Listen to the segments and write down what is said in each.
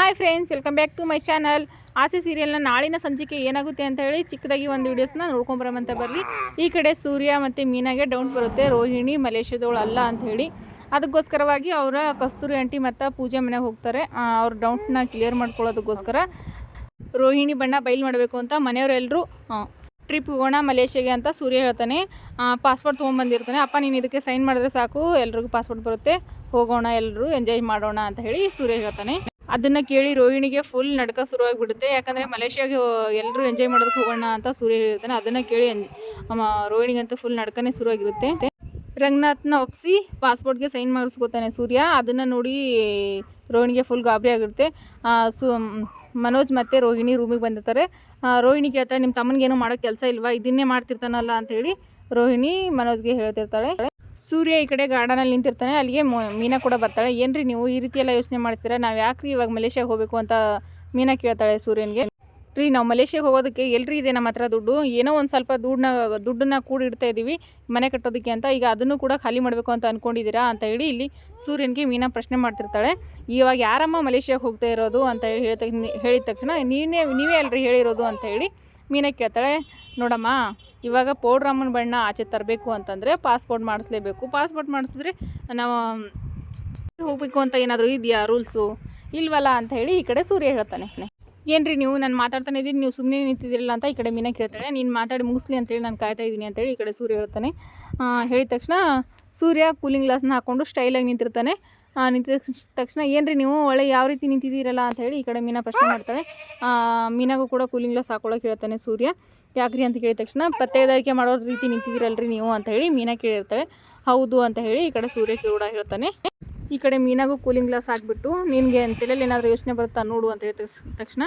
Hi friends, welcome back to my channel. Aase ಸೀರಿಯಲ್ನ ನಾಳಿನ ಸಂಚಿಕೆ ಏನಾಗುತ್ತೆ ಅಂತ ಹೇಳಿ ಚಿಕ್ಕದಾಗಿ ಒಂದು ವೀಡಿಯೋಸ್ನ ನೋಡ್ಕೊಂಬರಮಂತ ಬರಲಿ. ಈ ಕಡೆ ಸೂರ್ಯ ಮತ್ತು ಮೀನಾಗೆ ಡೌಟ್ ಬರುತ್ತೆ. ರೋಹಿಣಿ ಮಲೇಷ್ಯಾದವಳು ಅಲ್ಲ ಅಂತ ಹೇಳಿ. ಅದಕ್ಕೋಸ್ಕರವಾಗಿ ಅವರ ಕಸ್ತೂರಿ ಆಂಟಿ ಮತ್ತು ಪೂಜೆ ಮನೆಗೆ ಹೋಗ್ತಾರೆ. ಅವ್ರ ಡೌಟ್ನ ಕ್ಲಿಯರ್ ಮಾಡ್ಕೊಳ್ಳೋದಕ್ಕೋಸ್ಕರ ರೋಹಿಣಿ ಬಣ್ಣ ಬೈಲ್ ಮಾಡಬೇಕು ಅಂತ ಮನೆಯವರೆಲ್ಲರೂ ಟ್ರಿಪ್ ಹೋಗೋಣ ಮಲೇಷ್ಯಾಗೆ ಅಂತ ಸೂರ್ಯ ಹೇಳ್ತಾನೆ. ಪಾಸ್ಪೋರ್ಟ್ ತೊಗೊಂಬಂದಿರ್ತಾನೆ. ಅಪ್ಪ, ನೀನು ಇದಕ್ಕೆ ಸೈನ್ ಮಾಡಿದ್ರೆ ಸಾಕು. ಎಲ್ರಿಗೂ ಪಾಸ್ಪೋರ್ಟ್ ಬರುತ್ತೆ. ಹೋಗೋಣ ಎಲ್ಲರೂ ಎಂಜಾಯ್ ಮಾಡೋಣ ಅಂತ ಹೇಳಿ ಸೂರ್ಯ ಹೇಳ್ತಾನೆ. ಅದನ್ನ ಕೇಳಿ ರೋಹಿಣಿಗೆ ಫುಲ್ ನಡ್ಕ ಶುರುವಾಗಿಬಿಡುತ್ತೆ. ಯಾಕಂದ್ರೆ ಮಲೇಷ್ಯಾಗೆ ಎಲ್ಲರೂ ಎಂಜಾಯ್ ಮಾಡೋದಕ್ಕೆ ಹೋಗೋಣ ಅಂತ ಸೂರ್ಯ ಹೇಳ್ತಾನೆ ಅದನ್ನ ಕೇಳಿ ರೋಹಿಣಿಗಂತೂ ಫುಲ್ ನಡ್ಕನೇ ಶುರುವಾಗಿರುತ್ತೆ. ರಂಗನಾಥ್ನ ಒಪ್ಸಿ ಪಾಸ್ಪೋರ್ಟ್ಗೆ ಸೈನ್ ಮಾಡಿಸ್ಕೊತಾನೆ ಸೂರ್ಯ. ಅದನ್ನು ನೋಡಿ ರೋಹಿಣಿಗೆ ಫುಲ್ ಗಾಬರಿ ಆಗಿರುತ್ತೆ. ಸು ಮನೋಜ್ ಮತ್ತು ರೋಹಿಣಿ ರೂಮಿಗೆ ಬಂದಿರ್ತಾರೆ. ರೋಹಿಣಿ ಕೇಳ್ತಾರೆ ನಿಮ್ಮ ತಮ್ಮನಿಗೇನು ಮಾಡೋ ಕೆಲಸ ಇಲ್ವಾ? ಇದನ್ನೇ ಮಾಡ್ತಿರ್ತಾನಲ್ಲ ಅಂತ ಹೇಳಿ ರೋಹಿಣಿ ಮನೋಜ್ಗೆ ಹೇಳ್ತಿರ್ತಾಳೆ. ಸೂರ್ಯ ಈ ಕಡೆ ಗಾರ್ಡನಲ್ಲಿ ನಿಂತಿರ್ತಾನೆ, ಅಲ್ಲಿಗೆ ಮೀನಾ ಕೂಡ ಬರ್ತಾಳೆ. ಏನ್ರಿ ನೀವು ಈ ರೀತಿ ಎಲ್ಲ ಯೋಚನೆ ಮಾಡ್ತೀರಾ? ನಾವು ಯಾಕ್ರಿ ಇವಾಗ ಮಲೇಷ್ಯಾಗೆ ಹೋಗಬೇಕು ಅಂತ ಮೀನಾ ಕೇಳ್ತಾಳೆ ಸೂರ್ಯನಿಗೆ. ರೀ, ನಾವು ಮಲೇಷ್ಯಾಗೆ ಹೋಗೋದಕ್ಕೆ ಎಲ್ರಿ ಇದೆ ನಮ್ಮ ಹತ್ರ ದುಡ್ಡು? ಏನೋ ಒಂದು ಸ್ವಲ್ಪ ದುಡ್ಡನ್ನ ದುಡ್ಡನ್ನ ಕೂಡಿಡ್ತಾ ಇದ್ದೀವಿ ಮನೆ ಕಟ್ಟೋದಕ್ಕೆ ಅಂತ. ಈಗ ಅದನ್ನು ಕೂಡ ಖಾಲಿ ಮಾಡಬೇಕು ಅಂತ ಅಂದ್ಕೊಂಡಿದ್ದೀರಾ ಅಂತ ಹೇಳಿ ಇಲ್ಲಿ ಸೂರ್ಯನಿಗೆ ಮೀನಾ ಪ್ರಶ್ನೆ ಮಾಡ್ತಿರ್ತಾಳೆ. ಇವಾಗ ಯಾರಮ್ಮ ಮಲೇಷ್ಯಾಗೆ ಹೋಗ್ತಾ ಇರೋದು ಅಂತ ಹೇಳಿ, ಹೇಳಿದ ತಕ್ಷಣ, ನೀನೇ, ನೀವೇ ಅಲ್ರಿ ಹೇಳಿರೋದು ಅಂತ ಹೇಳಿ ಮೀನಾ ಕೇಳ್ತಾಳೆ. ನೋಡಮ್ಮ ಇವಾಗ ಪೌಡ್ರಮ್ಮನ ಬಣ್ಣ ಆಚೆ ತರಬೇಕು ಅಂತಂದರೆ ಪಾಸ್ಪೋರ್ಟ್ ಮಾಡಿಸ್ಲೇಬೇಕು. ಪಾಸ್ಪೋರ್ಟ್ ಮಾಡಿಸಿದ್ರೆ ನಾವು ಹೋಗಬೇಕು ಅಂತ ಏನಾದರೂ ಇದೆಯಾ ರೂಲ್ಸು ಇಲ್ವಲ್ಲ ಅಂತ ಹೇಳಿ ಈ ಕಡೆ ಸೂರ್ಯ ಹೇಳ್ತಾನೆ. ಏನ್ರಿ ನೀವು? ನಾನು ಮಾತಾಡ್ತಾನೆ ಇದ್ದೀನಿ. ನೀವು ಸುಮ್ಮನೆ ನಿಂತಿದ್ದೀರಲ್ಲ ಅಂತ ಈ ಕಡೆ ಮೀನಾ ಕೇಳ್ತಾಳೆ. ನೀನು ಮಾತಾಡಿ ಮುಗಿಸ್ಲಿ ಅಂತೇಳಿ ನಾನು ಕಾಯ್ತಾ ಇದ್ದೀನಿ ಅಂತೇಳಿ ಈ ಕಡೆ ಸೂರ್ಯ ಹೇಳ್ತಾನೆ. ಹೇಳಿದ ತಕ್ಷಣ ಸೂರ್ಯ ಕೂಲಿಂಗ್ ಗ್ಲಾಸ್ನ ಹಾಕ್ಕೊಂಡು ಸ್ಟೈಲಾಗಿ ನಿಂತಿರ್ತಾನೆ. ನಿಂತಿದ ತಕ್ಷಣ ಏನ್ರಿ ನೀವು? ಒಳ್ಳೆ ಯಾವ ರೀತಿ ನಿಂತಿದ್ದೀರಲ್ಲ ಅಂತ ಹೇಳಿ ಈ ಕಡೆ ಮೀನಾ ಪ್ರಶ್ನೆ ಮಾಡ್ತಾಳೆ. ಮೀನಾಗೂ ಕೂಡ ಕೂಲಿಂಗ್ ಗ್ಲಾಸ್ ಹಾಕೊಳ್ಳೋಕೆ ಹೇಳ್ತಾನೆ ಸೂರ್ಯ. ಯಾಕ್ರಿ ಅಂತ ಕೇಳಿದ ತಕ್ಷಣ, ಪತ್ತೆದಾರಿಕೆ ಮಾಡೋ ರೀತಿ ನಿಂತಿದ್ದೀರಲ್ರಿ ನೀವು? ಅಂತ ಹೇಳಿ ಮೀನಾ ಕೇಳಿರ್ತಾಳೆ. ಹೌದು ಅಂತ ಹೇಳಿ ಈ ಕಡೆ ಸೂರ್ಯ ಕೂಡ ಹೇಳ್ತಾನೆ. ಈ ಕಡೆ ಮೀನಾಗೂ ಕೂಲಿಂಗ್ ಗ್ಲಾಸ್ ಹಾಕ್ಬಿಟ್ಟು, ನಿನಗೆ ತಲೆಯಲ್ಲಿ ಏನಾದರೂ ಯೋಚನೆ ಬರುತ್ತಾ ನೋಡು ಅಂತ ಹೇಳಿದ ತಕ್ಷಣ,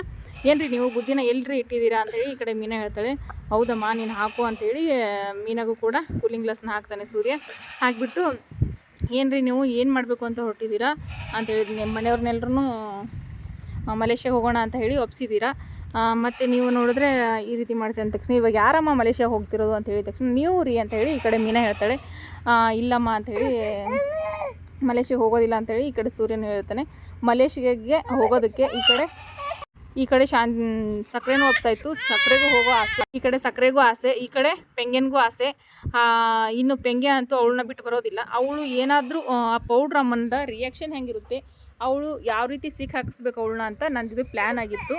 ಏನ್ರಿ ನೀವು ಬುದ್ಧಿನ ಎಲ್ರಿ ಇಟ್ಟಿದ್ದೀರಾ? ಅಂತ ಹೇಳಿ ಈ ಕಡೆ ಮೀನಾ ಹೇಳ್ತಾಳೆ. ಹೌದಮ್ಮ, ನೀನು ಹಾಕು ಅಂತೇಳಿ ಮೀನಾಗೂ ಕೂಡ ಕೂಲಿಂಗ್ ಗ್ಲಾಸ್ನ ಹಾಕ್ತಾನೆ ಸೂರ್ಯ. ಹಾಕ್ಬಿಟ್ಟು, ಏನ್ರಿ ನೀವು, ಏನು ಮಾಡಬೇಕು ಅಂತ ಹೊರಟಿದ್ದೀರಾ? ಅಂತ ಹೇಳಿದ್ನಿ ನಿಮ್ಮ ಮನೆಯವ್ರನ್ನೆಲ್ಲರೂ ಮಲೇಷ್ಯಾಗೆ ಹೋಗೋಣ ಅಂತ ಹೇಳಿ ಒಪ್ಸಿದ್ದೀರಾ. ಮತ್ತು ನೀವು ನೋಡಿದ್ರೆ ಈ ರೀತಿ ಮಾಡ್ತೀವಿ ಅಂದ ತಕ್ಷಣ, ಇವಾಗ ಯಾರಮ್ಮ ಮಲೇಷ್ಯಾ ಹೋಗ್ತಿರೋದು ಅಂತ ಹೇಳಿದ ತಕ್ಷಣ ನೀವು ರೀ ಅಂತ ಹೇಳಿ ಈ ಕಡೆ ಮೀನಾ ಹೇಳ್ತಾಳೆ. ಇಲ್ಲಮ್ಮ ಅಂಥೇಳಿ ಮಲೇಷ್ಯಾ ಹೋಗೋದಿಲ್ಲ ಅಂತೇಳಿ ಈ ಕಡೆ ಸೂರ್ಯನ ಹೇಳ್ತಾನೆ. ಮಲೇಷ್ಯಾಗೆ ಹೋಗೋದಕ್ಕೆ ಈ ಕಡೆ ಈ ಕಡೆ ಶಾನ್ ಸಕ್ಕರೆನೂ ಒಪ್ಸಾಯ್ತು. ಸಕ್ಕರೆಗೂ ಹೋಗೋ ಆಸೆ, ಈ ಕಡೆ ಸಕ್ಕರೆಗೂ ಆಸೆ, ಈ ಕಡೆ ಪೆಂಗೆನ್ಗೂ ಆಸೆ. ಇನ್ನು ಪೆಂಗೆ ಅಂತೂ ಅವಳನ್ನ ಬಿಟ್ಟು ಬರೋದಿಲ್ಲ. ಅವಳು ಏನಾದರೂ, ಆ ಪೌಡ್ರ್ ಅಮ್ಮಂದ ರಿಯಾಕ್ಷನ್ ಹೆಂಗಿರುತ್ತೆ? ಅವಳು ಯಾವ ರೀತಿ ಸಿಕ್ ಹಾಕಿಸ್ಬೇಕು ಅವಳನ್ನ ಅಂತ ನಂದಿದು ಪ್ಲ್ಯಾನ್ ಆಗಿತ್ತು.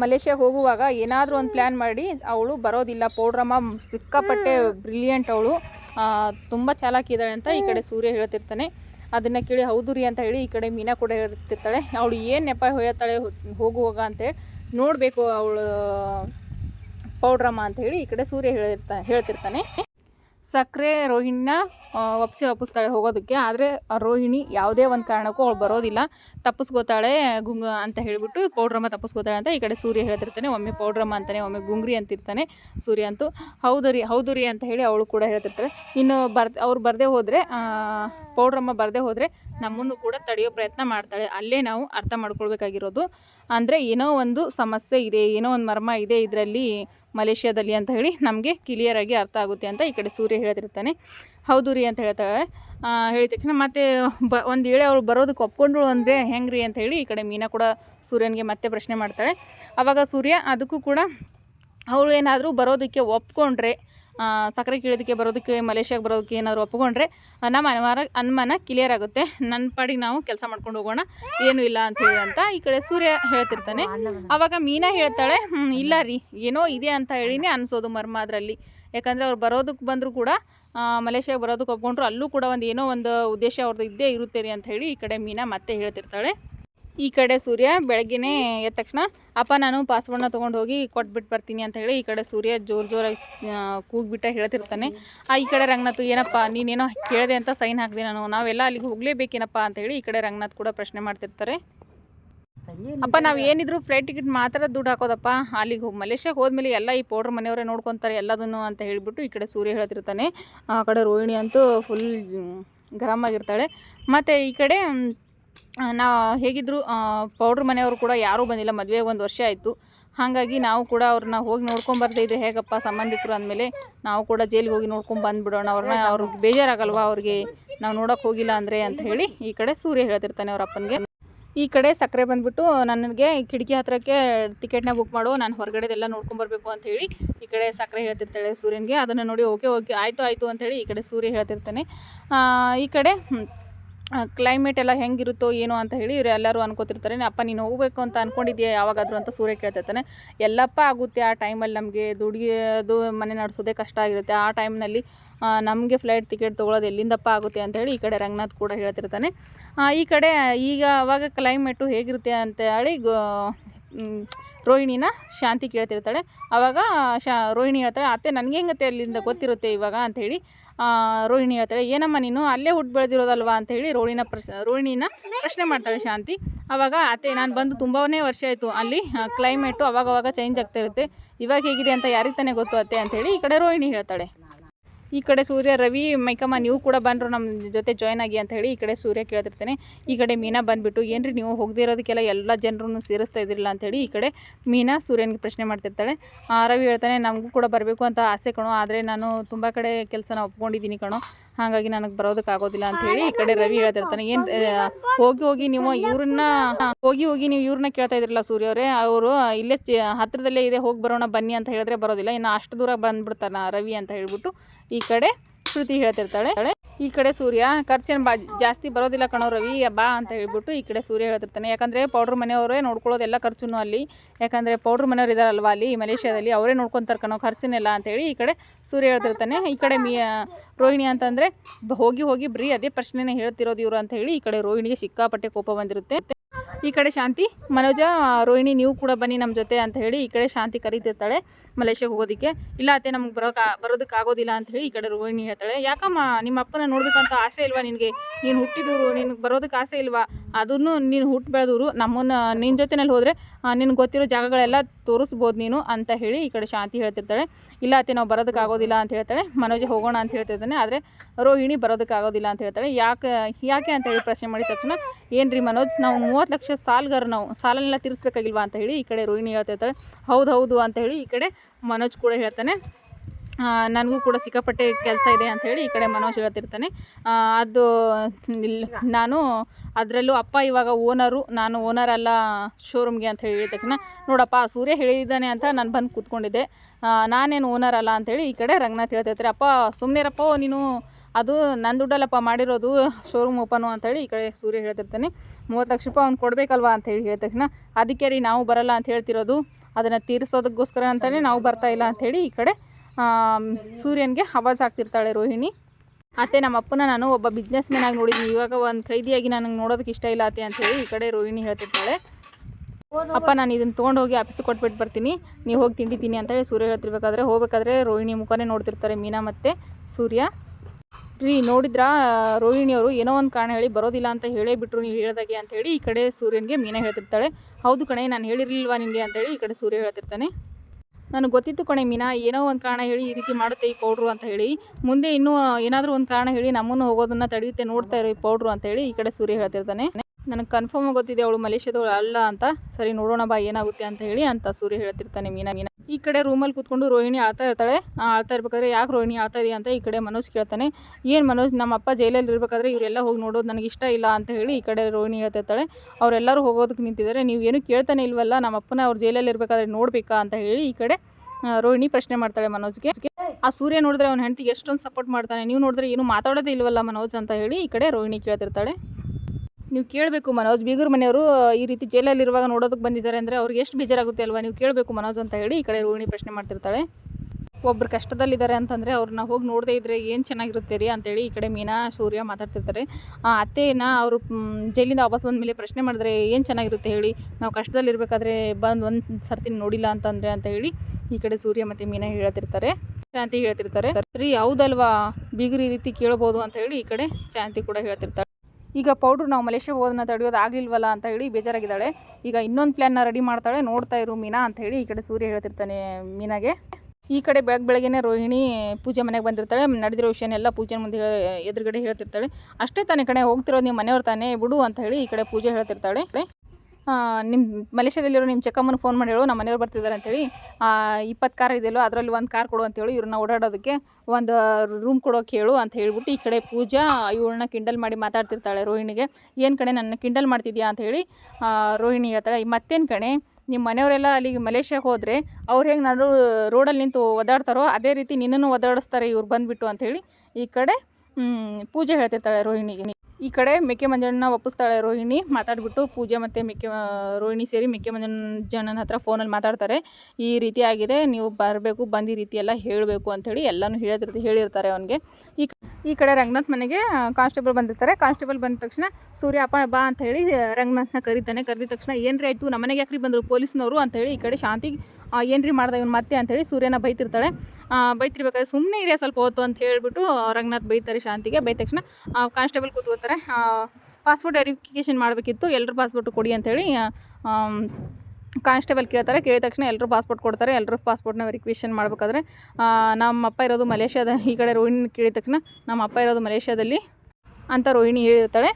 ಮಲೇಷ್ಯಾಗೆ ಹೋಗುವಾಗ ಏನಾದರೂ ಒಂದು ಪ್ಲ್ಯಾನ್ ಮಾಡಿ, ಅವಳು ಬರೋದಿಲ್ಲ. ಪೌಡ್ರಮ್ಮ ಸಿಕ್ಕಾಪಟ್ಟೆ ಬ್ರಿಲಿಯಂಟ್ ಅವಳು. ತುಂಬ ಚಾಲಾಕಿದ್ದಾಳೆ ಅಂತ ಈ ಕಡೆ ಸೂರ್ಯ ಹೇಳ್ತಿರ್ತಾನೆ. ಅದನ್ನು ಕೇಳಿ, ಹೌದು ರೀ ಅಂತ ಹೇಳಿ ಈ ಕಡೆ ಮೀನಾ ಕೂಡ ಹೇಳ್ತಿರ್ತಾಳೆ. ಅವಳು ಏನು ನೆಪ ಹೋಯ್ತಾಳೆ ಹೋಗುವಾಗ ಅಂತೇಳಿ ನೋಡಬೇಕು ಅವಳು ಪೌಡ್ರಮ್ಮ ಅಂತ ಹೇಳಿ ಈ ಕಡೆ ಸೂರ್ಯ ಹೇಳಿರ್ತಾ ಹೇಳ್ತಿರ್ತಾನೆ. ಸಕ್ಕರೆ ರೋಹಿಣಿನ ಒಪ್ಸಿ ಒಪ್ಪಿಸ್ತಾಳೆ ಹೋಗೋದಕ್ಕೆ. ಆದರೆ ರೋಹಿಣಿ ಯಾವುದೇ ಒಂದು ಕಾರಣಕ್ಕೂ ಅವಳು ಬರೋದಿಲ್ಲ. ತಪ್ಪಿಸ್ಕೋತಾಳೆ, ಗುಂಗ ಅಂತ ಹೇಳಿಬಿಟ್ಟು ಪೌಡ್ರಮ್ಮ ತಪ್ಪಿಸ್ಕೋತಾಳೆ ಅಂತ ಈ ಕಡೆ ಸೂರ್ಯ ಹೇಳ್ತಿರ್ತಾನೆ, ಒಮ್ಮೆ ಪೌಡ್ರಮ್ಮ ಅಂತಾನೆ, ಒಮ್ಮೆ ಗುಂಗ್ರಿ ಅಂತಿರ್ತಾನೆ ಸೂರ್ಯ ಅಂತೂ. ಹೌದು ರೀ ಅಂತ ಹೇಳಿ ಅವಳು ಕೂಡ ಹೇಳ್ತಿರ್ತಾರೆ ಇನ್ನು ಬರ್, ಅವ್ರು ಬರದೇ ಹೋದರೆ ಪೌಡ್ರಮ್ಮ ಬರದೇ ಹೋದರೆ ನಮ್ಮನ್ನು ಕೂಡ ತಡೆಯೋ ಪ್ರಯತ್ನ ಮಾಡ್ತಾಳೆ. ಅಲ್ಲೇ ನಾವು ಅರ್ಥ ಮಾಡ್ಕೊಳ್ಬೇಕಾಗಿರೋದು. ಅಂದರೆ ಏನೋ ಒಂದು ಸಮಸ್ಯೆ ಇದೆ, ಏನೋ ಒಂದು ಮರ್ಮ ಇದೆ ಇದರಲ್ಲಿ ಮಲೇಷ್ಯಾದಲ್ಲಿ ಅಂತ ಹೇಳಿ ನಮಗೆ ಕ್ಲಿಯರಾಗಿ ಅರ್ಥ ಆಗುತ್ತೆ ಅಂತ ಈ ಕಡೆ ಸೂರ್ಯ ಹೇಳ್ತಿರ್ತಾನೆ. ಹೌದು ರೀ ಅಂತ ಹೇಳ್ತಾಳೆ ಹೇಳಿದ ತಕ್ಷಣ ಮತ್ತೆ ಬ, ಒಂದು ವೇಳೆ ಅವ್ರು ಬರೋದಕ್ಕೆ ಒಪ್ಕೊಂಡ್ರು ಅಂದರೆ ಹೆಂಗೆ ರೀ ಅಂತ ಹೇಳಿ ಈ ಕಡೆ ಮೀನಾ ಕೂಡ ಸೂರ್ಯನಿಗೆ ಮತ್ತೆ ಪ್ರಶ್ನೆ ಮಾಡ್ತಾಳೆ. ಆವಾಗ ಸೂರ್ಯ ಅದಕ್ಕೂ ಕೂಡ ಅವಳು ಏನಾದರೂ ಬರೋದಕ್ಕೆ ಒಪ್ಕೊಂಡ್ರೆ ಸಕ್ಕರೆ ಕೀಳೋದಕ್ಕೆ ಬರೋದಕ್ಕೆ ಮಲೇಷ್ಯಾಗೆ ಬರೋದಕ್ಕೆ ಏನಾದರೂ ಒಪ್ಪಿಕೊಂಡ್ರೆ ನಮ್ಮ ಅನುಮಾನ ಅನುಮಾನ ಕ್ಲಿಯರ್ ಆಗುತ್ತೆ. ನನ್ನ ಪಾಡಿಗೆ ನಾವು ಕೆಲಸ ಮಾಡ್ಕೊಂಡು ಹೋಗೋಣ. ಏನು ಇಲ್ಲ ಅಂತ ಹೇಳಿ ಅಂತ ಈ ಕಡೆ ಸೂರ್ಯ ಹೇಳ್ತಿರ್ತಾನೆ. ಆವಾಗ ಮೀನಾ ಹೇಳ್ತಾಳೆ "ಹ್ಮ್, ಇಲ್ಲ ರೀ ಏನೋ ಇದೆ ಅಂತ ಹೇಳಿನೇ ಅನಿಸೋದು ಮರ್ಮ ಅದರಲ್ಲಿ. ಯಾಕಂದರೆ ಅವ್ರು ಬರೋದಕ್ಕೆ ಬಂದರೂ ಕೂಡ ಮಲೇಷ್ಯಾಗೆ ಬರೋದಕ್ಕೆ ಒಪ್ಕೊಂಡ್ರು ಅಲ್ಲೂ ಕೂಡ ಒಂದು ಏನೋ ಒಂದು ಉದ್ದೇಶ ಅವ್ರದ್ದು ಇದ್ದೇ ಇರುತ್ತೆ ರೀ ಅಂತ ಹೇಳಿ ಈ ಕಡೆ ಮೀನಾ ಮತ್ತೆ ಹೇಳ್ತಿರ್ತಾಳೆ. ಈ ಕಡೆ ಸೂರ್ಯ ಬೆಳಗ್ಗೆನೇ ಎದ್ದ ತಕ್ಷಣ, ಅಪ್ಪ, ನಾನು ಪಾಸ್ಪೋರ್ಟ್ನ ತೊಗೊಂಡು ಹೋಗಿ ಕೊಟ್ಬಿಟ್ಟು ಬರ್ತೀನಿ ಅಂತ ಹೇಳಿ ಈ ಕಡೆ ಸೂರ್ಯ ಜೋರು ಜೋರಾಗಿ ಕೂಗ್ಬಿಟ್ಟ ಹೇಳ್ತಿರ್ತಾನೆ. ಆ, ಈ ಕಡೆ ರಂಗನಾಥ್, ಏನಪ್ಪ, ನೀನೇನೋ ಕೇಳಿದೆ ಅಂತ ಸೈನ್ ಹಾಕಿದೆ ನಾನು, ನಾವೆಲ್ಲ ಅಲ್ಲಿಗೆ ಹೋಗಲೇಬೇಕೇನಪ್ಪ ಅಂತ ಹೇಳಿ ಈ ಕಡೆ ರಂಗನಾಥ್ ಕೂಡ ಪ್ರಶ್ನೆ ಮಾಡ್ತಿರ್ತಾರೆ. ಅಪ್ಪ, ನಾವು ಏನಿದ್ರು ಫ್ಲೈಟ್ ಟಿಕೆಟ್ ಮಾತ್ರ ದುಡ್ಡು ಹಾಕೋದಪ್ಪ, ಅಲ್ಲಿಗೆ ಹೋಗಿ ಮಲೇಷ್ಯಾಗೆ ಹೋದ್ಮೇಲೆ ಎಲ್ಲ ಈ ಪೌಡ್ರ್ ಮನೆಯವರೇ ನೋಡ್ಕೊತಾರೆ ಎಲ್ಲದನ್ನು ಅಂತ ಹೇಳಿಬಿಟ್ಟು ಈ ಕಡೆ ಸೂರ್ಯ ಹೇಳ್ತಿರ್ತಾನೆ. ಆ ಕಡೆ ರೋಹಿಣಿ ಅಂತೂ ಫುಲ್ ಗರಮ್ ಆಗಿರ್ತಾಳೆ. ಮತ್ತು ಈ ಕಡೆ ನಾ ಹೇಗಿದ್ರು ಪೌಡ್ರ್ ಮನೆಯವರು ಕೂಡ ಯಾರೂ ಬಂದಿಲ್ಲ, ಮದುವೆಗೆ ಒಂದು ವರ್ಷ ಆಯಿತು. ಹಾಗಾಗಿ ನಾವು ಕೂಡ ಅವ್ರನ್ನ ಹೋಗಿ ನೋಡ್ಕೊಂಬರ್ದೇ ಇದ್ರೆ ಹೇಗಪ್ಪ ಸಂಬಂಧಿಕರು ಅಂದಮೇಲೆ ನಾವು ಕೂಡ ಜೈಲಿಗೆ ಹೋಗಿ ನೋಡ್ಕೊಂಡು ಬಂದುಬಿಡೋಣ. ಅವ್ರನ್ನ ಅವ್ರಿಗೆ ಬೇಜಾರಾಗಲ್ವಾ ಅವ್ರಿಗೆ? ನಾವು ನೋಡೋಕೆ ಹೋಗಿಲ್ಲ ಅಂದರೆ ಅಂತ ಹೇಳಿ ಈ ಕಡೆ ಸೂರ್ಯ ಹೇಳ್ತಿರ್ತಾನೆ ಅವ್ರ ಅಪ್ಪನಿಗೆ. ಈ ಕಡೆ ಸಕ್ಕರೆ ಬಂದುಬಿಟ್ಟು ನನಗೆ ಕಿಟಕಿ ಹತ್ರಕ್ಕೆ ಟಿಕೆಟ್ನ ಬುಕ್ ಮಾಡು, ನಾನು ಹೊರಗಡೆದೆಲ್ಲ ನೋಡ್ಕೊಂಬರ್ಬೇಕು ಅಂತ ಹೇಳಿ ಈ ಕಡೆ ಸಕ್ಕರೆ ಹೇಳ್ತಿರ್ತಾಳೆ ಸೂರ್ಯನಿಗೆ. ಅದನ್ನು ನೋಡಿ ಓಕೆ ಓಕೆ, ಆಯಿತು ಆಯಿತು ಅಂತೇಳಿ ಈ ಕಡೆ ಸೂರ್ಯ ಹೇಳ್ತಿರ್ತಾನೆ. ಈ ಕಡೆ ಕ್ಲೈಮೇಟ್ ಎಲ್ಲ ಹೆಂಗಿರುತ್ತೋ ಏನೋ ಅಂತ ಹೇಳಿ ಇವ್ರು ಎಲ್ಲರೂ ಅನ್ಕೋತಿರ್ತಾರೆ. ಅಪ್ಪ, ನೀನು ಹೋಗಬೇಕು ಅಂತ ಅನ್ಕೊಂಡಿದ್ಯಾ? ಯಾವಾಗಾದರೂ ಅಂತ ಸೂರ್ಯ ಕೇಳ್ತಿರ್ತಾನೆ. ಎಲ್ಲಪ್ಪ ಆಗುತ್ತೆ ಆ ಟೈಮಲ್ಲಿ ನಮಗೆ? ದುಡಿಯೋದು ಮನೆ ನಡೆಸೋದೇ ಕಷ್ಟ ಆಗಿರುತ್ತೆ. ಆ ಟೈಮ್ನಲ್ಲಿ ನಮಗೆ ಫ್ಲೈಟ್ ಟಿಕೆಟ್ ತೊಗೊಳೋದು ಎಲ್ಲಿಂದಪ್ಪ ಆಗುತ್ತೆ ಅಂತ ಹೇಳಿ ಈ ಕಡೆ ರಂಗನಾಥ್ ಕೂಡ ಹೇಳ್ತಿರ್ತಾನೆ. ಈ ಕಡೆ ಈಗ ಅವಾಗ ಕ್ಲೈಮೇಟು ಹೇಗಿರುತ್ತೆ ಅಂತ ಹೇಳಿ ರೋಹಿಣಿನ ಶಾಂತಿ ಕೇಳ್ತಿರ್ತಾಳೆ. ಅವಾಗ ಶಾ, ರೋಹಿಣಿ ಹೇಳ್ತಾಳೆ, ಅತ್ತೆ, ನನಗೆ ಹೆಂಗತ್ತೆ ಅಲ್ಲಿಂದ ಗೊತ್ತಿರುತ್ತೆ ಇವಾಗ? ಅಂಥೇಳಿ ರೋಹಿಣಿ ಹೇಳ್ತಾಳೆ, ಏನಮ್ಮ ನೀನು? ಅಲ್ಲೇ ಹುಟ್ಟು ಬೆಳೆದಿರೋದಲ್ವಾ? ಅಂತ ಹೇಳಿ ರೋಹಿಣಿನ ಪ್ರಶ್, ರೋಹಿಣಿನ ಪ್ರಶ್ನೆ ಮಾಡ್ತಾಳೆ ಶಾಂತಿ. ಅವಾಗ ಅತ್ತೆ, ನಾನು ಬಂದು ತುಂಬಾನೇ ವರ್ಷ ಆಯಿತು. ಅಲ್ಲಿ ಕ್ಲೈಮೇಟು ಅವಾಗವಾಗ ಚೇಂಜ್ ಆಗ್ತಾ ಇರುತ್ತೆ. ಇವಾಗ ಹೇಗಿದೆ ಅಂತ ಯಾರಿಗೆ ತಾನೇ ಗೊತ್ತು ಅತ್ತೆ? ಅಂಥೇಳಿ ಈ ಕಡೆ ರೋಹಿಣಿ ಹೇಳ್ತಾಳೆ. ಈ ಕಡೆ ಸೂರ್ಯ, ರವಿ, ಮೈಕಮ್ಮ, ನೀವು ಕೂಡ ಬಂದರು ನಮ್ಮ ಜೊತೆ ಜಾಯ್ನ್ ಆಗಿ ಅಂತ ಹೇಳಿ ಈ ಕಡೆ ಸೂರ್ಯ ಕೇಳ್ತಿರ್ತಾನೆ. ಈ ಕಡೆ ಮೀನಾ ಬಂದುಬಿಟ್ಟು, ಏನ್ರಿ ನೀವು ಹೋಗದೇ ಇರೋದಕ್ಕೆಲ್ಲ ಎಲ್ಲ ಜನರನ್ನು ಸೇರಿಸ್ತಾ ಇದ್ದಿರಲ್ಲ ಅಂತೇಳಿ ಈ ಕಡೆ ಮೀನಾ ಸೂರ್ಯನಿಗೆ ಪ್ರಶ್ನೆ ಮಾಡ್ತಿರ್ತಾಳೆ. ರವಿ ಹೇಳ್ತಾನೆ, ನಮಗೂ ಕೂಡ ಬರಬೇಕು ಅಂತ ಆಸೆ ಕಣೋ, ಆದರೆ ನಾನು ತುಂಬ ಕಡೆ ಕೆಲಸನ ಒಪ್ಕೊಂಡಿದ್ದೀನಿ ಕಣೋ. ಹಾಗಾಗಿ ನನಗೆ ಬರೋದಕ್ಕೆ ಆಗೋದಿಲ್ಲ ಅಂತ ಹೇಳಿ ಈ ಕಡೆ ರವಿ ಹೇಳ್ತಿರ್ತಾನೆ. ಏನು ಹೋಗಿ ಹೋಗಿ ನೀವು ಇವ್ರನ್ನ ಹೋಗಿ ಹೋಗಿ ನೀವು ಇವ್ರನ್ನ ಕೇಳ್ತಾ ಇದ್ರಲ್ಲ ಸೂರ್ಯ ಅವರೇ ಅವರು ಇಲ್ಲೇ ಹತ್ತಿರದಲ್ಲೇ ಹತ್ರದಲ್ಲೇ ಇದೆ ಹೋಗಿ ಬರೋಣ ಬನ್ನಿ ಅಂತ ಹೇಳಿದ್ರೆ ಬರೋದಿಲ್ಲ. ಇನ್ನು ಅಷ್ಟು ದೂರ ಬಂದ್ಬಿಡ್ತಾನ ರವಿ ಅಂತ ಹೇಳ್ಬಿಟ್ಟು ಈ ಕಡೆ ಶ್ರುತಿ ಹೇಳ್ತಿರ್ತಾಳೆ. ಈ ಕಡೆ ಸೂರ್ಯ, ಖರ್ಚೇನು ಬಾ, ಜಾಸ್ತಿ ಬರೋದಿಲ್ಲ ಕಣೋ ರವಿ, ಬಾ ಅಂತ ಹೇಳ್ಬಿಟ್ಟು ಈ ಕಡೆ ಸೂರ್ಯ ಹೇಳ್ತಿರ್ತಾನೆ. ಯಾಕಂದರೆ ಪೌಡ್ರ್ ಮನೆಯವರೇ ನೋಡ್ಕೊಳ್ಳೋದು ಎಲ್ಲ ಖರ್ಚುನು ಅಲ್ಲಿ. ಯಾಕಂದರೆ ಪೌಡ್ರ್ ಮನೆಯವ್ರು ಇದಾರಲ್ವ ಅಲ್ಲಿ ಮಲೇಷ್ಯಾದಲ್ಲಿ ಅವರೇ ನೋಡ್ಕೊತಾರೆ ಕಣೋ ಖರ್ಚನ್ನೆಲ್ಲ ಅಂತೇಳಿ ಈ ಕಡೆ ಸೂರ್ಯ ಹೇಳ್ತಿರ್ತಾನೆ. ಈ ಕಡೆ ಮೀ, ರೋಹಿಣಿ ಅಂತಂದರೆ ಹೋಗಿ ಹೋಗಿ ಬರೀ ಅದೇ ಪ್ರಶ್ನೆನೇ ಹೇಳ್ತಿರೋದು ಇವರು ಅಂತ ಹೇಳಿ ಈ ಕಡೆ ರೋಹಿಣಿಗೆ ಸಿಕ್ಕಾಪಟ್ಟೆ ಕೋಪ ಬಂದಿರುತ್ತೆ. ಈ ಕಡೆ ಶಾಂತಿ, ಮನೋಜ, ರೋಹಿಣಿ, ನೀವು ಕೂಡ ಬನ್ನಿ ನಮ್ಮ ಜೊತೆ ಅಂತ ಹೇಳಿ ಈ ಕಡೆ ಶಾಂತಿ ಕರೀತಿರ್ತಾಳೆ ಮಲೇಷ್ಯಾಗೆ ಹೋಗೋದಕ್ಕೆ. ಇಲ್ಲ ಅತ್ತೆ, ನಮ್ಗೆ ಬರೋಕೆ ಬರೋದಕ್ಕೆ ಆಗೋದಿಲ್ಲ ಅಂತ ಹೇಳಿ ಈ ಕಡೆ ರೋಹಿಣಿ ಹೇಳ್ತಾಳೆ. ಯಾಕಮ್ಮ, ನಿಮ್ಮ ಅಪ್ಪನ ನೋಡ್ಬೇಕಂತ ಆಸೆ ಇಲ್ವಾ ನಿನಗೆ? ನೀನು ಹುಟ್ಟಿದ್ರು ನಿನಗೆ ಬರೋದಕ್ಕೆ ಆಸೆ ಇಲ್ವಾ? ಅದನ್ನು ನೀನು ಹುಟ್ಟು ಬೆಳೆದವರು ನಮ್ಮನ್ನ ನಿನ್ನ ಜೊತೆನಲ್ಲಿ ಹೋದರೆ ನಿನಗೆ ಗೊತ್ತಿರೋ ಜಾಗಗಳೆಲ್ಲ ತೋರಿಸ್ಬೋದು ನೀನು ಅಂತ ಹೇಳಿ ಈ ಕಡೆ ಶಾಂತಿ ಹೇಳ್ತಿರ್ತಾಳೆ. ಇಲ್ಲ ಅತ್ತೆ ನಾವು ಬರೋದಕ್ಕಾಗೋದಿಲ್ಲ ಅಂತ ಹೇಳ್ತಾಳೆ. ಮನೋಜ್, ಹೋಗೋಣ ಅಂತ ಹೇಳ್ತಿರ್ತಾನೆ ಆದರೆ ರೋಹಿಣಿ ಬರೋದಕ್ಕಾಗೋದಿಲ್ಲ ಅಂತ ಹೇಳ್ತಾಳೆ. ಯಾಕೆ ಯಾಕೆ ಅಂತ ಹೇಳಿ ಪ್ರಶ್ನೆ ಮಾಡಿದ ತಕ್ಷಣ ಏನು ರೀ ಮನೋಜ್, ನಾವು ಮೂವತ್ತು ಲಕ್ಷ ಸಾಲಗಾರ ನಾವು ಸಾಲನ್ನೆಲ್ಲ ತೀರಿಸ್ಬೇಕಾಗಿಲ್ವಾ ಅಂತ ಹೇಳಿ ಈ ಕಡೆ ರೋಹಿಣಿ ಹೇಳ್ತಿರ್ತಾಳೆ. ಹೌದು ಹೌದು ಅಂತ ಹೇಳಿ ಈ ಕಡೆ ಮನೋಜ್ ಕೂಡ ಹೇಳ್ತಾನೆ. ನನಗೂ ಕೂಡ ಸಿಕ್ಕಾಪಟ್ಟೆ ಕೆಲಸ ಇದೆ ಅಂತ ಹೇಳಿ ಈ ಕಡೆ ಮನೋಜ್ ಹೇಳ್ತಿರ್ತಾನೆ. ಅದು ಇಲ್ಲಿ ನಾನು ಅದರಲ್ಲೂ ಅಪ್ಪ ಇವಾಗ ಓನರು, ನಾನು ಓನರ್ ಅಲ್ಲ ಶೋರೂಮ್ಗೆ ಅಂತ ಹೇಳಿದ ತಕ್ಷಣ, ನೋಡಪ್ಪ, ಸೂರ್ಯ ಹೇಳಿದ್ದಾನೆ ಅಂತ ನಾನು ಬಂದು ಕೂತ್ಕೊಂಡಿದ್ದೆ. ನಾನೇನು ಓನರ್ ಅಲ್ಲ ಅಂತೇಳಿ ಈ ಕಡೆ ರಂಗನಾಥ್ ಹೇಳ್ತಿರ್ತಾರೆ, ಅಪ್ಪ ಸುಮ್ಮನೆರಪ್ಪ ನೀನು ಅದು ನನ್ನ ದುಡ್ಡಲ್ಲಪ್ಪ ಮಾಡಿರೋದು ಶೋರೂಮ್ ಓಪನು ಅಂತೇಳಿ ಈ ಕಡೆ ಸೂರ್ಯ ಹೇಳ್ತಿರ್ತಾನೆ. ಮೂವತ್ತು ಲಕ್ಷ ರೂಪಾಯಿ ಅವ್ನು ಕೊಡಬೇಕಲ್ವಾ ಅಂತ ಹೇಳಿ ಹೇಳಿದ ತಕ್ಷಣ, ಅದಕ್ಕೆ ರೀ ನಾವು ಬರಲ್ಲ ಅಂತ ಹೇಳ್ತಿರೋದು, ಅದನ್ನು ತೀರಿಸೋದಕ್ಕೋಸ್ಕರ ಅಂತಲೇ ನಾವು ಬರ್ತಾ ಇಲ್ಲ ಅಂಥೇಳಿ ಈ ಕಡೆ ಸೂರ್ಯನಿಗೆ ಆವಾಜ್ ಆಗ್ತಿರ್ತಾಳೆ ರೋಹಿಣಿ. ಅತ್ತೆ ನಮ್ಮ ಅಪ್ಪನ ನಾನು ಒಬ್ಬ ಬಿಸ್ನೆಸ್ ಮ್ಯಾನ್ ಆಗಿ ನೋಡಿದ್ದೀನಿ ಇವಾಗ ಒಂದು ಖೈದಿಯಾಗಿ ನನಗೆ ನೋಡೋದಕ್ಕೆ ಇಷ್ಟ ಇಲ್ಲ ಅತ್ತೆ ಅಂತೇಳಿ ಈ ಕಡೆ ರೋಹಿಣಿ ಹೇಳ್ತಿರ್ತಾಳೆ. ಅಪ್ಪ, ನಾನು ಇದನ್ನು ತೊಗೊಂಡೋಗಿ ಆಫೀಸಿಗೆ ಕೊಟ್ಬಿಟ್ಟು ಬರ್ತೀನಿ. ನೀವು ಹೋಗಿ ತಿಂಡಿತೀನಿ ಅಂತೇಳಿ ಸೂರ್ಯ ಹೇಳ್ತಿರ್ಬೇಕಾದ್ರೆ ಹೋಗ್ಬೇಕಾದ್ರೆ ರೋಹಿಣಿ ಮುಖನೇ ನೋಡ್ತಿರ್ತಾರೆ ಮೀನಾ ಮತ್ತು ಸೂರ್ಯ. ರೀ, ನೋಡಿದ್ರಾ? ರೋಹಿಣಿಯವರು ಏನೋ ಒಂದು ಕಾರಣ ಹೇಳಿ ಬರೋದಿಲ್ಲ ಅಂತ ಹೇಳೇ ಬಿಟ್ರು ನೀವು ಹೇಳ್ದಾಗೆ ಅಂತ ಹೇಳಿ ಈ ಕಡೆ ಸೂರ್ಯನಿಗೆ ಮೀನಾ ಹೇಳ್ತಿರ್ತಾಳೆ. ಹೌದು ಕಣೆ, ನಾನು ಹೇಳಿರಲಿಲ್ವಾ ನಿಮಗೆ ಅಂತೇಳಿ ಈ ಕಡೆ ಸೂರ್ಯ ಹೇಳ್ತಿರ್ತಾನೆ. ನನಗೆ ಗೊತ್ತಿತ್ತು ಕಣೆ ಮೀನಾ, ಏನೋ ಒಂದು ಕಾರಣ ಹೇಳಿ ಈ ರೀತಿ ಮಾಡುತ್ತೆ ಈ ಪೌಡ್ರು ಅಂತ ಹೇಳಿ. ಮುಂದೆ ಇನ್ನೂ, ಏನಾದರೂ ಒಂದು ಕಾರಣ ಹೇಳಿ ನಮ್ಮನ್ನು ಹೋಗೋದನ್ನ ತಡೆಯುತ್ತೆ, ನೋಡ್ತಾ ಇರೋ ಈ ಪೌಡ್ರು ಅಂತ ಹೇಳಿ ಈ ಕಡೆ ಸೂರ್ಯ ಹೇಳ್ತಿರ್ತಾನೆ. ನನಗೆ ಕನ್ಫರ್ಮ್ ಗೊತ್ತಿದೆ ಅವಳು ಮಲೇಷ್ಯಾದವಳು ಅಲ್ಲ ಅಂತ. ಸರಿ, ನೋಡೋಣ ಬಾ, ಏನಾಗುತ್ತೆ ಅಂತ ಹೇಳಿ ಅಂತ ಸೂರ್ಯ ಹೇಳ್ತಿರ್ತಾನೆ ಮೀನಾ ಮೀನಾ. ಈ ಕಡೆ ರೂಮಲ್ಲಿ ಕೂತ್ಕೊಂಡು ರೋಹಿಣಿ ಆಳ್ತಾ ಇರ್ತಾಳೆ. ಆಳ್ತಾ ಇರ್ಬೇಕಾದ್ರೆ ಯಾಕೆ ರೋಹಿಣಿ ಆಳ್ತಾ ಇದೆಯಾ ಅಂತ ಈ ಕಡೆ ಮನೋಜ್ ಕೇಳ್ತಾನೆ. ಏನು ಮನೋಜ್, ನಮ್ಮ ಅಪ್ಪ ಜೈಲಲ್ಲಿ ಇರಬೇಕಾದ್ರೆ ಇವರೆಲ್ಲ ಹೋಗಿ ನೋಡೋದು ನನಗೆ ಇಷ್ಟ ಇಲ್ಲ ಅಂತ ಹೇಳಿ ಈ ಕಡೆ ರೋಹಿಣಿ ಹೇಳ್ತಿರ್ತಾಳೆ ಅವರೆಲ್ಲರೂ ಹೋಗೋದಕ್ಕೆ ನಿಂತಿದ್ದಾರೆ. ನೀವು ಏನು ಕೇಳ್ತಾನೆ ಇಲ್ವಲ್ಲ, ನಮ್ಮ ಅಪ್ಪನ ಅವ್ರು ಜೈಲಲ್ಲಿ ಇರ್ಬೇಕಾದ್ರೆ ನೋಡಬೇಕಾ ಅಂತ ಹೇಳಿ ಈ ಕಡೆ ರೋಹಿಣಿ ಪ್ರಶ್ನೆ ಮಾಡ್ತಾಳೆ ಮನೋಜ್ಗೆ. ಆ ಸೂರ್ಯ ನೋಡಿದ್ರೆ ಅವ್ನ ಹೆಂಡತಿ ಎಷ್ಟೊಂದು ಸಪೋರ್ಟ್ ಮಾಡ್ತಾನೆ. ನೀವು ನೋಡಿದ್ರೆ ಏನು ಮಾತಾಡೋದೇ ಇಲ್ವಲ್ಲ ಮನೋಜ್ ಅಂತ ಹೇಳಿ ಈ ಕಡೆ ರೋಹಿಣಿ ಕೇಳ್ತಿರ್ತಾಳೆ. ನೀವು ಕೇಳಬೇಕು ಮನೋಜ್, ಬೀಗರ್ ಮನೆಯವರು ಈ ರೀತಿ ಜೈಲಲ್ಲಿರುವಾಗ ನೋಡೋದಕ್ಕೆ ಬಂದಿದ್ದಾರೆ ಅಂದರೆ ಅವ್ರಿಗೆ ಎಷ್ಟು ಬೇಜಾರಾಗುತ್ತೆ ಅಲ್ವಾ? ನೀವು ಕೇಳಬೇಕು ಮನೋಜ್ ಅಂತ ಹೇಳಿ ಈ ಕಡೆ ರೋಹಿಣಿ ಪ್ರಶ್ನೆ ಮಾಡ್ತಿರ್ತಾಳೆ. ಒಬ್ರು ಕಷ್ಟದಲ್ಲಿದ್ದಾರೆ ಅಂತಂದರೆ ಅವ್ರನ್ನ ಹೋಗಿ ನೋಡದೇ ಇದ್ದರೆ ಏನು ಚೆನ್ನಾಗಿರುತ್ತೆ ರೀ ಅಂತೇಳಿ ಈ ಕಡೆ ಮೀನಾ, ಸೂರ್ಯ ಮಾತಾಡ್ತಿರ್ತಾರೆ. ಆ ಅತ್ತೆನ ಅವರು ಜೈಲಿಂದ ವಾಪಸ್ ಬಂದ ಮೇಲೆ ಪ್ರಶ್ನೆ ಮಾಡಿದ್ರೆ ಏನು ಚೆನ್ನಾಗಿರುತ್ತೆ ಹೇಳಿ? ನಾವು ಕಷ್ಟದಲ್ಲಿರಬೇಕಾದ್ರೆ ಬಂದು ಒಂದು ಸರ್ತಿ ನೋಡಿಲ್ಲ ಅಂತಂದರೆ ಅಂತ ಹೇಳಿ ಈ ಕಡೆ ಸೂರ್ಯ ಮತ್ತು ಮೀನಾ ಹೇಳ್ತಿರ್ತಾರೆ. ಶಾಂತಿ ಹೇಳ್ತಿರ್ತಾರೆ. ರೀ, ಹೌದಲ್ವಾ? ಬೀಗರು ಈ ರೀತಿ ಕೇಳ್ಬೋದು ಅಂತ ಹೇಳಿ ಈ ಕಡೆ ಶಾಂತಿ ಕೂಡ ಹೇಳ್ತಿರ್ತಾಳೆ. ಈಗ ಪೌಡ್ರು ನಾವು ಮಲೇಷ್ಯಾ ಹೋಗೋದನ್ನ ತಡೆಯೋದು ಆಗಲಿಲ್ವಲ್ಲ ಅಂತ ಹೇಳಿ ಬೇಜಾರಾಗಿದ್ದಾಳೆ. ಈಗ ಇನ್ನೊಂದು ಪ್ಲ್ಯಾನ್ನ ರೆಡಿ ಮಾಡ್ತಾಳೆ. ನೋಡ್ತಾ ಇರು ಮೀನಾ ಅಂತ ಹೇಳಿ ಈ ಕಡೆ ಸೂರ್ಯ ಹೇಳ್ತಿರ್ತಾನೆ ಮೀನಾಗೆ. ಈ ಕಡೆ ಬೆಳಗ್ಗೆ ಬೆಳಗ್ಗೆನೆ ರೋಹಿಣಿ ಪೂಜೆ ಮನೆಗೆ ಬಂದಿರ್ತಾಳೆ. ನಡೆದಿರೋ ವಿಷಯನೆಲ್ಲ ಪೂಜೆ ಮುಂದೆ ಎದುರುಗಡೆ ಹೇಳ್ತಿರ್ತಾಳೆ. ಅಷ್ಟೇ ತಾನೇ ಕಡೆ ಹೋಗ್ತಿರೋದು ನೀವು ಮನೆಯವ್ರು ತಾನೇ, ಬಿಡು ಅಂತ ಹೇಳಿ ಈ ಕಡೆ ಪೂಜೆ ಹೇಳ್ತಿರ್ತಾಳೆ. ನಿಮ್ಮ ಮಲೇಷ್ಯಾದಲ್ಲಿರೋ ನಿಮ್ಮ ಚೆಕ್ಕಮ್ಮನ ಫೋನ್ ಮಾಡಿ ಹೇಳು ನಮ್ಮ ಮನೆಯವ್ರು ಬರ್ತಿದ್ದಾರೆ ಅಂತೇಳಿ. ಇಪ್ಪತ್ತು ಕಾರ್ ಇದೆಯಲ್ಲೋ, ಅದರಲ್ಲಿ ಒಂದು ಕಾರ್ ಕೊಡು ಅಂತೇಳಿ ಇವ್ರನ್ನ ಓಡಾಡೋದಕ್ಕೆ ಒಂದು ರೂಮ್ ಕೊಡೋಕೆ ಹೇಳು ಅಂತ ಹೇಳ್ಬಿಟ್ಟು ಈ ಕಡೆ ಪೂಜಾ ಇವಳನ್ನ ಕಿಂಡಲ್ ಮಾಡಿ ಮಾತಾಡ್ತಿರ್ತಾಳೆ ರೋಹಿಣಿಗೆ. ಏನು ಕಣೆ ನನ್ನ ಕಿಂಡಲ್ ಮಾಡ್ತಿದ್ಯಾ ಅಂತ ಹೇಳಿ ರೋಹಿಣಿ ಹೇಳ್ತಾಳೆ ಮತ್ತೇನು ಕಣೆ ನಿಮ್ಮ ಮನೆಯವರೆಲ್ಲ ಅಲ್ಲಿಗೆ ಮಲೇಷ್ಯಾಗೆ ಹೋದರೆ ಅವ್ರು ಹೇಗೆ ನಾನು ರೋಡಲ್ಲಿ ನಿಂತು ಒದಾಡ್ತಾರೋ ಅದೇ ರೀತಿ ನಿನ್ನನ್ನು ಒದಾಡಿಸ್ತಾರೆ ಇವ್ರು ಬಂದುಬಿಟ್ಟು ಅಂಥೇಳಿ ಈ ಕಡೆ ಪೂಜೆ ಹೇಳ್ತಿರ್ತಾಳೆ ರೋಹಿಣಿಗೆ. ಈ ಕಡೆ ಮೆಕ್ಕೆ ಮಂಜಣ್ಣ ಒಪ್ಪಿಸ್ತಾಳೆ ರೋಹಿಣಿ ಮಾತಾಡ್ಬಿಟ್ಟು ಪೂಜೆ ಮತ್ತು ಮೆಕ್ಕೆ ರೋಹಿಣಿ ಸೇರಿ ಮೆಕ್ಕೆ ಮಂಜಣ್ಣನ ಹತ್ರ ಫೋನಲ್ಲಿ ಮಾತಾಡ್ತಾರೆ. ಈ ರೀತಿ ಆಗಿದೆ, ನೀವು ಬರಬೇಕು, ಬಂದು ಈ ರೀತಿ ಎಲ್ಲ ಹೇಳಬೇಕು ಅಂಥೇಳಿ ಎಲ್ಲನೂ ಹೇಳಿರ್ತಿ, ಹೇಳಿರ್ತಾರೆ ಅವನಿಗೆ. ಈ ಈ ಕಡೆ ರಂಗನಾಥ್ ಮನೆಗೆ ಕಾನ್ಸ್ಟೇಬಲ್ ಬಂದಿರ್ತಾರೆ. ಕಾನ್ಸ್ಟೇಬಲ್ ಬಂದ ತಕ್ಷಣ, ಸೂರ್ಯ, ಅಪ್ಪ, ಬಾ ಅಂತ ಹೇಳಿ ರಂಗನಾಥ್ನ ಕರೀತಾನೆ. ಕರೆದ ತಕ್ಷಣ, ಏನ್ರಿ ಆಯಿತು? ನಮ್ಮ ಮನೆಗೆ ಯಾಕ್ರಿ ಬಂದರು? ಪೊಲೀಸ್ನವರು? ಅಂತ ಹೇಳಿ ಈ ಕಡೆ ಶಾಂತಿ ಏನ್ರಿ ಮಾಡ್ದ ಇವ್ನು ಮತ್ತೆ ಅಂಥೇಳಿ ಸೂರ್ಯನ ಬೈತಿರ್ತಾಳೆ. ಬೈತಿರ್ಬೇಕಾದ್ರೆ ಸುಮ್ಮನೆ ಇರೇ ಸ್ವಲ್ಪ ಹೊತ್ತು ಅಂತ ಹೇಳಿಬಿಟ್ಟು ರಂಗನಾಥ್ ಬೈತಾರೆ ಶಾಂತಿಗೆ. ಬೈದ ತಕ್ಷಣ ಕಾನ್ಸ್ಟೇಬಲ್ ಕೂತ್ಕೋತಾರೆ. ಪಾಸ್ಪೋರ್ಟ್ ವೆರಿಫಿಕೇಷನ್ ಮಾಡಬೇಕಿತ್ತು. ಎಲ್ಲರೂ ಪಾಸ್ಪೋರ್ಟ್ ಕೊಡಿ ಅಂತೇಳಿ ಕಾನ್ಸ್ಟೇಬಲ್ ಕೇಳ್ತಾರೆ. ಕೇಳಿದ ತಕ್ಷಣ ಎಲ್ಲರೂ ಪಾಸ್ಪೋರ್ಟ್ ಕೊಡ್ತಾರೆ. ಎಲ್ಲರೂ ಪಾಸ್ಪೋರ್ಟ್ನ ವೆರಿಫಿಕೇಷನ್ ಮಾಡಬೇಕಾದ್ರೆ ನಮ್ಮ ಅಪ್ಪ ಇರೋದು ಮಲೇಷ್ಯಾದ ಈ ಕಡೆ ರೋಹಿಣಿ ಕೇಳಿದ ತಕ್ಷಣ ನಮ್ಮ ಅಪ್ಪ ಇರೋದು ಮಲೇಷ್ಯಾದಲ್ಲಿ ಅಂತ ರೋಹಿಣಿ ಹೇಳಿರ್ತಾಳೆ.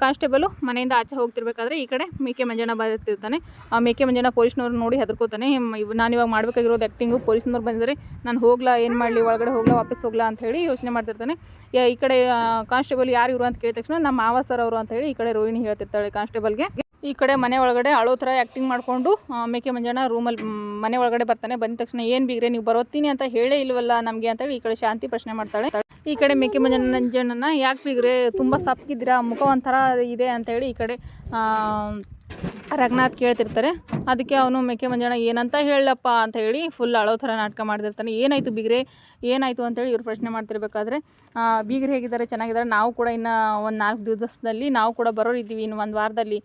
ಕಾನ್ಸ್ಟೇಬಲು ಮನೆಯಿಂದ ಆಚೆ ಹೋಗ್ತಿರ್ಬೇಕಾದ್ರೆ ಈ ಕಡೆ ಮೇಕೆ ಮಂಜಣ್ಣ ಬರ್ತಿರ್ತಾನೆ ಆ, ಮೇಕೆ ಮಂಜಣ್ಣ ಪೊಲೀಸ್ನವ್ರು ನೋಡಿ ಹೆದರ್ಕೋತಾನೆ. ನಾನು ಇವಾಗ ಮಾಡಬೇಕಾಗಿರೋದು ಆ್ಯಕ್ಟಿಂಗು ಪೊಲೀಸ್ನವ್ರು ಬಂದಿದ್ದಾರೆ ನಾನು ಹೋಗ್ಲಾ, ಏನು ಮಾಡಲಿ, ಒಳಗಡೆ ಹೋಗ್ಲಾ, ವಾಪಸ್ ಹೋಗ್ಲಾ ಅಂತ ಹೇಳಿ ಯೋಚನೆ ಮಾಡ್ತಿರ್ತಾನೆ. ಈ ಕಡೆ ಕಾನ್ಸ್ಟೇಬಲ್ ಯಾರು ಇವರು ಅಂತ ಕೇಳಿದ ತಕ್ಷಣ ನಮ್ಮ ಮಾವ ಸರ್ ಅವರು ಅಂತ ಹೇಳಿ ಈ ಕಡೆ ರೋಹಿಣಿ ಹೇಳ್ತಿರ್ತಾಳೆ ಕಾನ್ಸ್ಟೇಬಲ್ಗೆ. ಈ ಕಡೆ ಮನೆ ಒಳಗಡೆ ಅಳೋ ಥರ ಆ್ಯಕ್ಟಿಂಗ್ ಮಾಡಿಕೊಂಡು ಮೇಕೆ ಮಂಜಣ್ಣ ರೂಮಲ್ಲಿ ಮನೆ ಒಳಗಡೆ ಬರ್ತಾನೆ. ಬಂದ ತಕ್ಷಣ ಏನು ಬಿಗ್ರೆ, ನೀವು ಬರೋತೀನಿ ಅಂತ ಹೇಳೇ ಇಲ್ವಲ್ಲ ನಮಗೆ ಅಂತೇಳಿ ಈ ಕಡೆ ಶಾಂತಿ ಪ್ರಶ್ನೆ ಮಾಡ್ತಾಳೆ. ಈ ಕಡೆ ಮೇಕೆ ಮಂಜಣ್ಣನ ಯಾಕೆ ಬಿಗ್ರೆ ತುಂಬ ಸಪ್ಪಗಿದ್ದೀರಾ, ಮುಖ ಒಂಥರ ಇದೆ ಅಂತೇಳಿ ಈ ಕಡೆ ರಘುನಾಥ್ ಕೇಳ್ತಿರ್ತಾರೆ. ಅದಕ್ಕೆ ಅವನು ಮೇಕೆ ಮಂಜಣ್ಣ ಏನಂತ ಹೇಳಪ್ಪ ಅಂತ ಹೇಳಿ ಫುಲ್ ಅಳೋ ಥರ ನಾಟಕ ಮಾಡ್ತಿರ್ತಾನೆ. ಏನಾಯಿತು ಬಿಗ್ರೆ? ಏನಾಯಿತು ಅಂತೇಳಿ ಇವ್ರು ಪ್ರಶ್ನೆ ಮಾಡ್ತಿರ್ಬೇಕಾದ್ರೆ ಬೀಗ್ರೆ ಹೇಗಿದ್ದಾರೆ? ಚೆನ್ನಾಗಿದ್ದಾರೆ? ನಾವು ಕೂಡ ಇನ್ನು ಒಂದು ನಾಲ್ಕು ದಿವಸದಲ್ಲಿ ನಾವು ಕೂಡ ಬರೋರು ಇದ್ದೀವಿ. ಇನ್ನು ಒಂದು ವಾರದಲ್ಲಿ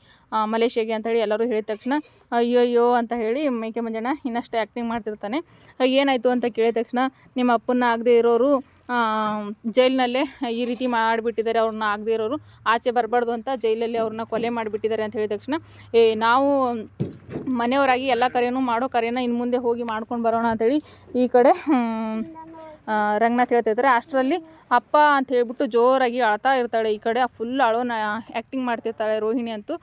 ಮಲೇಷ್ಯಾಗೆ ಅಂತೇಳಿ ಎಲ್ಲರೂ ಹೇಳಿದ ತಕ್ಷಣ ಅಯ್ಯೋ ಅಯ್ಯೋ ಅಂತ ಹೇಳಿ ಮೇಕೆ ಮಂಜಣ್ಣ ಇನ್ನಷ್ಟೇ ಆ್ಯಕ್ಟಿಂಗ್ ಮಾಡ್ತಿರ್ತಾನೆ. ಏನಾಯಿತು ಅಂತ ಕೇಳಿದ ತಕ್ಷಣ ನಿಮ್ಮ ಅಪ್ಪನ ಆಗದೆ ಇರೋರು ಜೈಲಿನಲ್ಲೇ ಈ ರೀತಿ ಮಾಡಿಬಿಟ್ಟಿದ್ದಾರೆ ಅವ್ರನ್ನ ಆಗದೇ ಇರೋರು. ಆಚೆ ಬರಬಾರ್ದು ಅಂತ ಜೈಲಲ್ಲಿ ಅವ್ರನ್ನ ಕೊಲೆ ಮಾಡಿಬಿಟ್ಟಿದ್ದಾರೆ ಅಂತ ಹೇಳಿದ ತಕ್ಷಣ, ಏ, ನಾವು ಮನೆಯವರಾಗಿ ಎಲ್ಲ ಕರೆಯೂ ಮಾಡೋ ಕರೆಯನ್ನು ಇನ್ನು ಮುಂದೆ ಹೋಗಿ ಮಾಡ್ಕೊಂಡು ಬರೋಣ ಅಂತೇಳಿ ಈ ಕಡೆ ರಂಗನಾಥ್ ಹೇಳ್ತಿರ್ತಾರೆ ಅಷ್ಟರಲ್ಲಿ ಅಪ್ಪ ಅಂತ ಹೇಳ್ಬಿಟ್ಟು ಜೋರಾಗಿ ಅಳ್ತಾ ಇರ್ತಾಳೆ ಈ ಕಡೆ. ಫುಲ್ ಅಳೋನ ಆ್ಯಕ್ಟಿಂಗ್ ಮಾಡ್ತಿರ್ತಾಳೆ ರೋಹಿಣಿ ಅಂತೂ.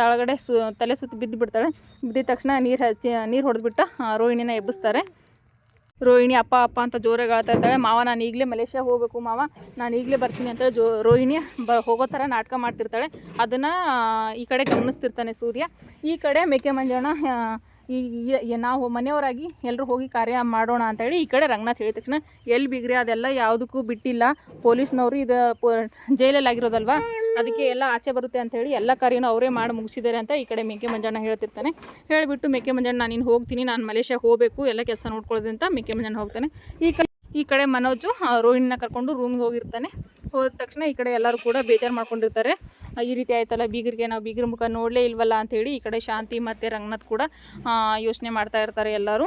ತಳಗಡೆ ಸು, ತಲೆ ಸುತ್ತಿ ಬಿದ್ದು ಬಿಡ್ತಾಳೆ ಬಿದ್ದಿದ ತಕ್ಷಣ ನೀರು ಹಚ್ಚಿ, ನೀರು ಹೊಡೆದ್ಬಿಟ್ಟು ರೋಹಿಣಿನ ಎಬ್ಬಿಸ್ತಾರೆ. ರೋಹಿಣಿ ಅಪ್ಪ ಅಪ್ಪ ಅಂತ ಜೋರಾಗಿ ಹೇಳ್ತಾ ಇರ್ತಾಳೆ ಮಾವ, ನಾನು ಈಗಲೇ ಮಲೇಷ್ಯಾಗೆ ಹೋಗಬೇಕು ಮಾವ. ನಾನು ಈಗಲೇ ಬರ್ತೀನಿ ಅಂತೇಳಿ ಜೋ, ರೋಹಿಣಿ ಬ, ಹೋಗೋ ಥರ ನಾಟಕ ಮಾಡ್ತಿರ್ತಾಳೆ. ಅದನ್ನು ಈ ಕಡೆ ಗಮನಿಸ್ತಿರ್ತಾನೆ ಸೂರ್ಯ. ಈ ಕಡೆ ಮೇಕೆ ಮಂಜಣ್ಣ ಈ ನಾವು ಮನೆಯವರಾಗಿ ಎಲ್ಲರೂ ಹೋಗಿ ಕಾರ್ಯ ಮಾಡೋಣ ಅಂತೇಳಿ ಈ ಕಡೆ ರಂಗನಾಥ್ ಹೇಳಿದ ತಕ್ಷಣ ಎಲ್ಲಿ ಬಿಗ್ರಿ, ಅದೆಲ್ಲ ಯಾವುದಕ್ಕೂ ಬಿಟ್ಟಿಲ್ಲ. ಪೊಲೀಸ್ನವರು ಇದು ಜೈಲಲ್ಲಿ ಆಗಿರೋದಲ್ವಾ ಅದಕ್ಕೆ ಎಲ್ಲ ಆಚೆ ಬರುತ್ತೆ ಅಂತ ಹೇಳಿ ಎಲ್ಲ ಕಾರ್ಯನೂ ಅವರೇ ಮಾಡಿ ಮುಗಿಸಿದ್ದಾರೆ ಅಂತ ಈ ಕಡೆ ಮೇಕೆ ಮಂಜಣ್ಣ ಹೇಳ್ತಿರ್ತಾನೆ. ಹೇಳಿಬಿಟ್ಟು, ಮೇಕೆ ಮಂಜಣ್ಣ, ನಾನು ಇನ್ನು ಹೋಗ್ತೀನಿ. ನಾನು ಮಲೇಷ್ಯಾ ಹೋಗಬೇಕು. ಎಲ್ಲ ಕೆಲಸ ನೋಡ್ಕೊಳ್ಳೋದು ಅಂತ ಮೇಕೆ ಮಂಜಣ್ಣ ಹೋಗ್ತಾನೆ. ಈ ಕಡೆ ಈ ಕಡೆ ಮನೋಜು ರೋಹಿಣಿನ ಕರ್ಕೊಂಡು ರೂಮ್ಗೆ ಹೋಗಿರ್ತಾನೆ. ಹೋದ ತಕ್ಷಣ ಈ ಕಡೆ ಎಲ್ಲರೂ ಕೂಡ ಬೇಜಾರು ಮಾಡ್ಕೊಂಡಿರ್ತಾರೆ. ಈ ರೀತಿ ಆಯ್ತಲ್ಲ, ಬೀಗರಿಗೆ ನಾವು ಬೀಗರ ಮುಖ ನೋಡಲೇ ಇಲ್ವಲ್ಲ ಅಂತ ಹೇಳಿ ಈ ಕಡೆ ಶಾಂತಿ ಮತ್ತು ರಂಗನಾಥ್ ಕೂಡ ಯೋಚನೆ ಮಾಡ್ತಾ ಇರ್ತಾರೆ ಎಲ್ಲರೂ.